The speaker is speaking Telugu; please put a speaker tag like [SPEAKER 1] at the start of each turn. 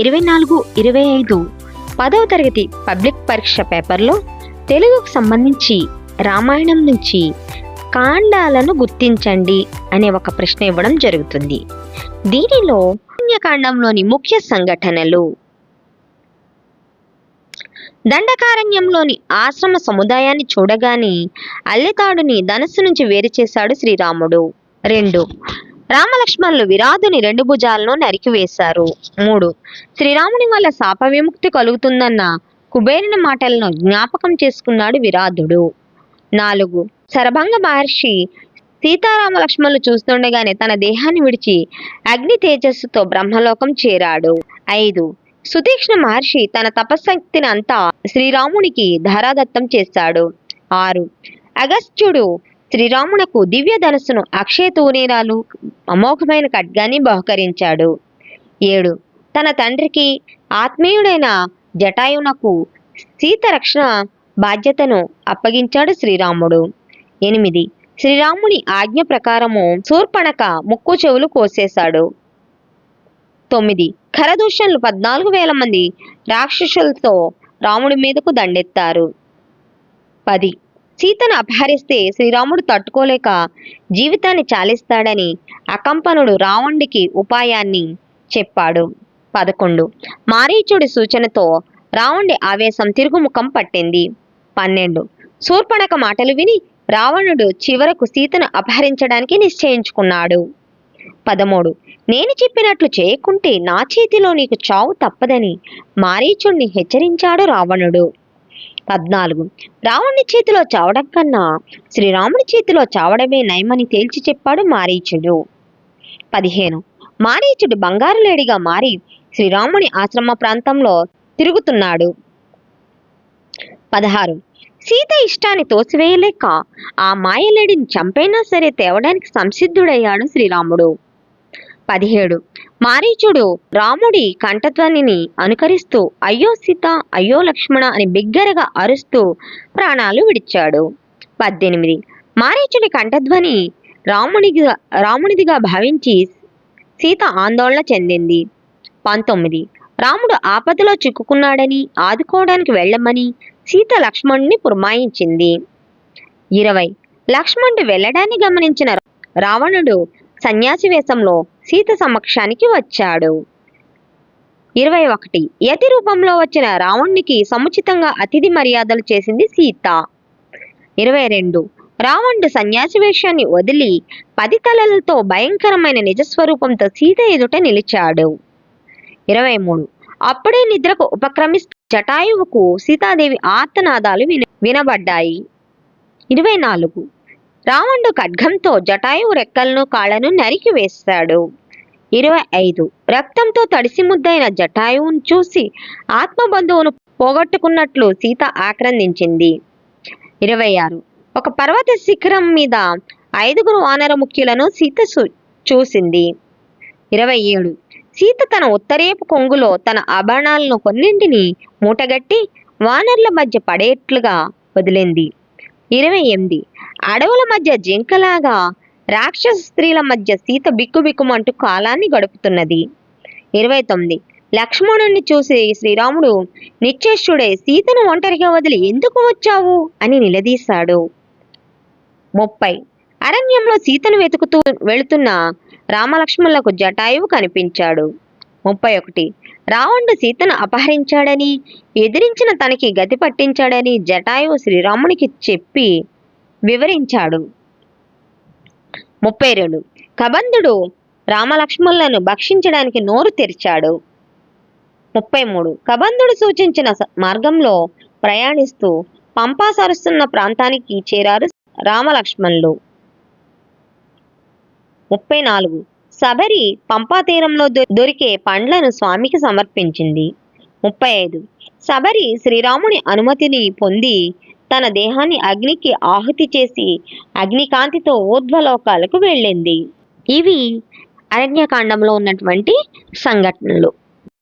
[SPEAKER 1] ఇరవై నాలుగు ఇరవై ఐదు పదవ తరగతి పబ్లిక్ పరీక్ష పేపర్లో తెలుగుకు సంబంధించి రామాయణం నుంచి కాండాలను గుర్తించండి అనే ఒక ప్రశ్న ఇవ్వడం జరుగుతుంది. దీనిలో పుణ్యకాండంలోని ముఖ్య సంఘటనలు. దండకారణ్యంలోని ఆశ్రమ సముదాయాన్ని చూడగానే అల్లెతాడుని ధనస్సు నుంచి వేరు చేశాడు శ్రీరాముడు. రెండు రామలక్ష్మణులు విరాధుని రెండు భుజాలను నరికివేశారు మూడు శ్రీరాముని వల్ల శాప విముక్తి కలుగుతుందన్న కుబేరుని మాటలను జ్ఞాపకం చేసుకున్నాడు విరాధుడు. నాలుగు శరభంగ మహర్షి సీతారామ లక్ష్మణులు చూస్తుండగానే తన దేహాన్ని విడిచి అగ్ని తేజస్సుతో బ్రహ్మలోకం చేరాడు. ఐదు సుతీక్ష్ణ మహర్షి తన తపశక్తిని అంతా శ్రీరామునికి ధారాదత్తం చేశాడు. ఆరు అగస్త్యుడు శ్రీరామునకు దివ్య ధనస్సును అక్షయ తూనీరాలు అమోఘమైన ఖడ్గాన్ని బహుకరించాడు. ఏడు. తన తండ్రికి ఆత్మీయుడైన జటాయునకు సీత రక్షణ బాధ్యతను అప్పగించాడు శ్రీరాముడు. ఎనిమిది. శ్రీరాముని ఆజ్ఞ ప్రకారము శూర్పణక ముక్కు చెవులు కోసేశాడు. తొమ్మిది. ఖరదూషణులు పద్నాలుగు వేల మంది రాక్షసులతో రాముడి మీదకు దండెత్తారు. పది. సీతను అపహరిస్తే శ్రీరాముడు తట్టుకోలేక జీవితాన్ని చాలిస్తాడని అకంపనుడు రావణుడికి ఉపాయాన్ని చెప్పాడు. పదకొండు. మారీచుడి సూచనతో రావణుడి ఆవేశం తిరుగుముఖం పట్టింది. పన్నెండు. శూర్పణక మాటలు విని రావణుడు చివరకు సీతను అపహరించడానికి నిశ్చయించుకున్నాడు. పదమూడు. నేను చెప్పినట్లు చేయకుంటే నా చేతిలో నీకు చావు తప్పదని మారీచుణ్ణి హెచ్చరించాడు రావణుడు. పద్నాలుగు. రావణుని చేతిలో చావడం కన్నా శ్రీరాముని చేతిలో చావడమే నయమని తేల్చి చెప్పాడు మారీచుడు. పదిహేను. మారీచుడు బంగారు లేడిగా మారి శ్రీరాముని ఆశ్రమ ప్రాంతంలో తిరుగుతున్నాడు. పదహారు. సీత ఇష్టాన్ని తోసివేయలేక ఆ మాయలేడిని చంపైనా సరే తేవడానికి సంసిద్ధుడయ్యాడు శ్రీరాముడు. పదిహేడు. మారీచుడు రాముడి కంఠధ్వనిని అనుకరిస్తూ అయ్యో సీత అయ్యో లక్ష్మణ అని బిగ్గరగా అరుస్తూ ప్రాణాలు విడిచాడు. పద్దెనిమిది. మారీచుడి కంఠధ్వని రామునిగా రామునిదిగా భావించి సీత ఆందోళన చెందింది. పంతొమ్మిది. రాముడు ఆపదలో చిక్కుకున్నాడని ఆదుకోవడానికి వెళ్ళమని సీత లక్ష్మణుని పురమాయించింది. ఇరవై. లక్ష్మణుడు వెళ్ళడాన్ని గమనించిన రావణుడు సన్యాసి వేషంలో సీత సమక్షానికి వచ్చాడు. ఇరవై ఒకటి. యతి రూపంలో వచ్చిన రావణునికి సముచితంగా అతిథి మర్యాదలు చేసింది సీత. ఇరవై రెండు. రావణుడు సన్యాసి వేషాన్ని వదిలి పది తలలతో భయంకరమైన నిజస్వరూపంతో సీత ఎదుట నిలిచాడు. ఇరవై మూడు. అప్పుడే నిద్రకు ఉపక్రమిస్తూ జటాయువుకు సీతాదేవి ఆర్తనాదాలు విన వినబడ్డాయి. ఇరవై నాలుగు. రావణుడు ఖడ్గంతో జటాయువు రెక్కలను కాళ్ళను నరికివేశాడు ఇరవై ఐదు. రక్తంతో తడిసి ముద్దైన జటాయువును చూసి ఆత్మబంధువును పోగొట్టుకున్నట్లు సీత ఆక్రందించింది. ఇరవై ఆరు. ఒక పర్వత శిఖరం మీద ఐదుగురు వానర ముఖ్యులను సీత చూ- చూసింది. ఇరవై ఏడు. సీత తన ఉత్తరేపు కొంగులో తన ఆభరణాలను కొన్నింటిని మూటగట్టి వానర్ల మధ్య పడేట్లుగా వదిలింది. ఇరవై ఎనిమిది. అడవుల మధ్య జింకలాగా రాక్షస స్త్రీల మధ్య సీత బిక్కుబిక్కుమంటూ కాలాన్ని గడుపుతున్నది. ఇరవై తొమ్మిది. లక్ష్మణుణ్ణి చూసి శ్రీరాముడు నిశ్చేష్టుడై సీతను ఒంటరిగా వదిలి ఎందుకు వచ్చావు? అని నిలదీశాడు. ముప్పై. అరణ్యంలో సీతను వెతుకుతూ వెళుతున్న రామలక్ష్మణులకు జటాయువు కనిపించాడు. ముప్పై ఒకటి. రావణుడు సీతను అపహరించాడని ఎదిరించిన తనకి గతి పట్టించాడని జటాయువు శ్రీరామునికి చెప్పి వివరించాడు. ముప్పై రెండు. కబంధుడు రామలక్ష్మణులను భక్షించడానికి నోరు తెరిచాడు. ముప్పై మూడు. కబంధుడు సూచించిన మార్గంలో ప్రయాణిస్తూ పంపా సరస్సున్న ప్రాంతానికి చేరారు రామలక్ష్మణులు. ముప్పై నాలుగు. శబరి పంపా తీరంలో దొరికే పండ్లను స్వామికి సమర్పించింది. ముప్పై ఐదు. శబరి శ్రీరాముని అనుమతిని పొంది తన దేహాన్ని అగ్నికి ఆహుతి చేసి అగ్నికాంతితో ఊర్ధ్వలోకాలకు వెళ్ళింది. ఇవి అరణ్యకాండంలో ఉన్నటువంటి సంఘటనలు.